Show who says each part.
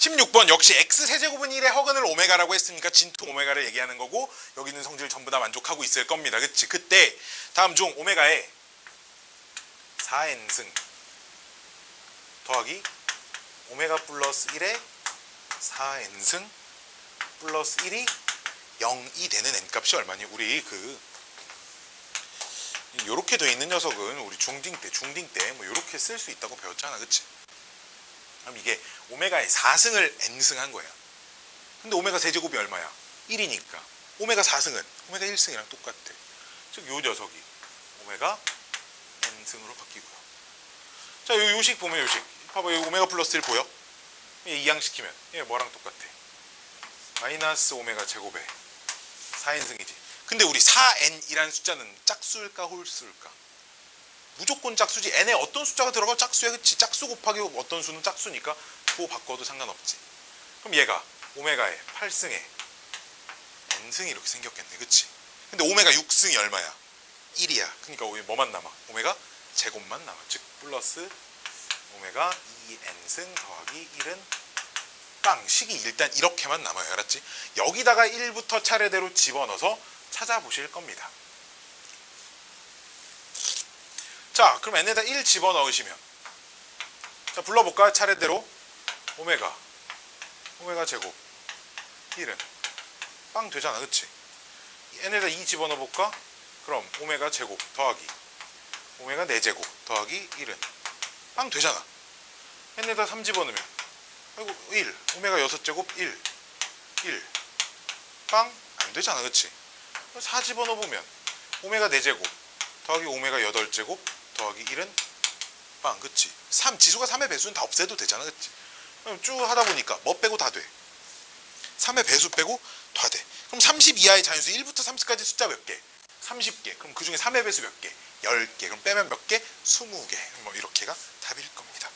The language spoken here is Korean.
Speaker 1: 16번 역시 x 세제곱은 1의 허근을 오메가라고 했으니까 진통 오메가를 얘기하는 거고 여기 있는 성질 전부 다 만족하고 있을 겁니다. 그치? 그때 다음 중 오메가에 4n승 더하기 오메가 플러스 1의 4n승 플러스 1이 0이 되는 n값이 얼마니? 우리 그 요렇게 돼 있는 녀석은 우리 중딩 때, 중딩 때뭐 요렇게 쓸 수 있다고 배웠잖아. 그치? 그럼 이게 오메가의 4승을 n승 한 거야. 근데 오메가 세제곱이 얼마야? 1이니까. 오메가 4승은 오메가 1승이랑 똑같아. 즉 요 녀석이 오메가 n승으로 바뀌고요. 자, 요 요식 보면 요식. 봐봐, 요 오메가 플러스 1 보여? 얘 이항시키면 얘 뭐랑 똑같아? 마이너스 오메가 제곱에 4n승이지. 근데 우리 4n이라는 숫자는 짝수일까 홀수일까? 무조건 짝수지. n에 어떤 숫자가 들어가 짝수야, 그치? 짝수 곱하기 어떤 수는 짝수니까 그거 바꿔도 상관없지. 그럼 얘가 오메가의 8승에 n승이 이렇게 생겼겠네, 그치? 근데 오메가 6승이 얼마야? 1이야. 그러니까 뭐만 남아? 오메가 제곱만 남아. 즉 플러스 오메가 2n승 더하기 1은 빵 식이 일단 이렇게만 남아요. 알았지? 여기다가 1부터 차례대로 집어넣어서 찾아보실 겁니다. 자, 그럼 n에다 1 집어넣으시면 자, 불러볼까? 차례대로 오메가 오메가 제곱 1은 빵 되잖아. 그치? n에다 2 집어넣어볼까? 그럼 오메가 제곱 더하기 오메가 4제곱 더하기 1은 빵 되잖아. n에다 3 집어넣으면 아이고 1 오메가 6제곱 1 1 빵 안 되잖아. 그치? 4 집어넣어보면 오메가 4제곱 더하기 오메가 8제곱 더하기 1은 빵 그치? 3 지수가 3의 배수는 다 없애도 되잖아. 그치? 그럼 쭉 하다 보니까 뭐 빼고 다 돼? 3의 배수 빼고 다 돼. 그럼 30 이하의 자연수 1부터 30까지 숫자 몇 개? 30개. 그럼 그 중에 3의 배수 몇 개? 10개. 그럼 빼면 몇 개? 20개. 뭐 이렇게가 답일 겁니다.